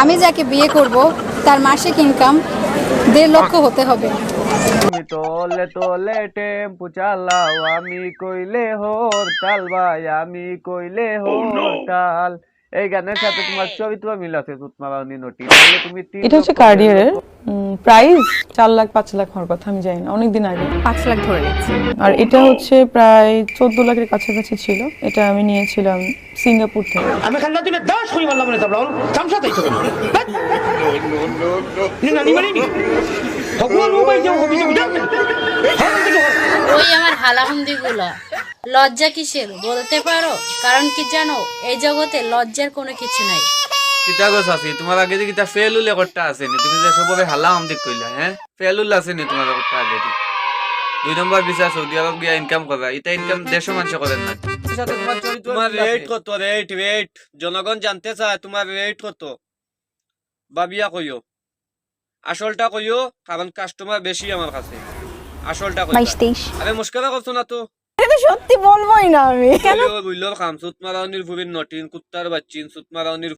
আমি যাকে বিয়ে করব তার মাসিক ইনকাম দেড় লক্ষ হতে হবে। তুমি তোলে তোলে টেম্পু চালাও আমি কইলে হরতাল ভাই আমি কইলে হরতাল। এই গানের সাথে তোমার চরিত্র মিল আছে সুতমারানি নটি। তাহলে তুমি এটা হচ্ছে কার্ডিয়ারের প্রাইস চার লাখ পাঁচ লাখ হওয়ার কথা আমি জানি না অনেকদিন আগে। পাঁচ লাখ ধরে নিচ্ছি আর এটা হচ্ছে প্রায় চোদ্দ লাখের কাছাকাছি ছিল। এটা আমি নিয়েছিলাম সিঙ্গাপুর থেকে। আমি খান্না তুলে দাস করি মারলাম না তাবলা চামচা তাই তো নানি মারি নি? ভগবান ও ভাই যাও হবি যাও ওই আমার হালাহুন্দিগুলো লজ্জা কিসের? বলতে পারো? কারণ কি জানো এই জগতে লজ্জার কোনো কিছু নাই। কিতা গছ আছে তোমার আগে কিতা ফেলুলে করতে আছে নি? তুমি যে সবরে হালা আমদিক কইলা হ্যাঁ ফেলুল আছে নি তোমার আগে দি দুই নম্বর ভিসা সৌদি আরব গিয়া ইনকাম করা এটা ইনকাম মানুষ করেন না তোমার রেট কত? রেট রেট জনগণ জানতে চায় তোমার রেট কত? বাবিয়া কইও। আসলটা কইও কারণ কাস্টমার বেশি আমার কাছে। আসলটা কইও আরে মুশকিল করছ না তো সত্যি বলবোই না আমি। বুঝলো খাম ভুবির নটিন কুত্তার বাচ্চিন সুত মারাউনির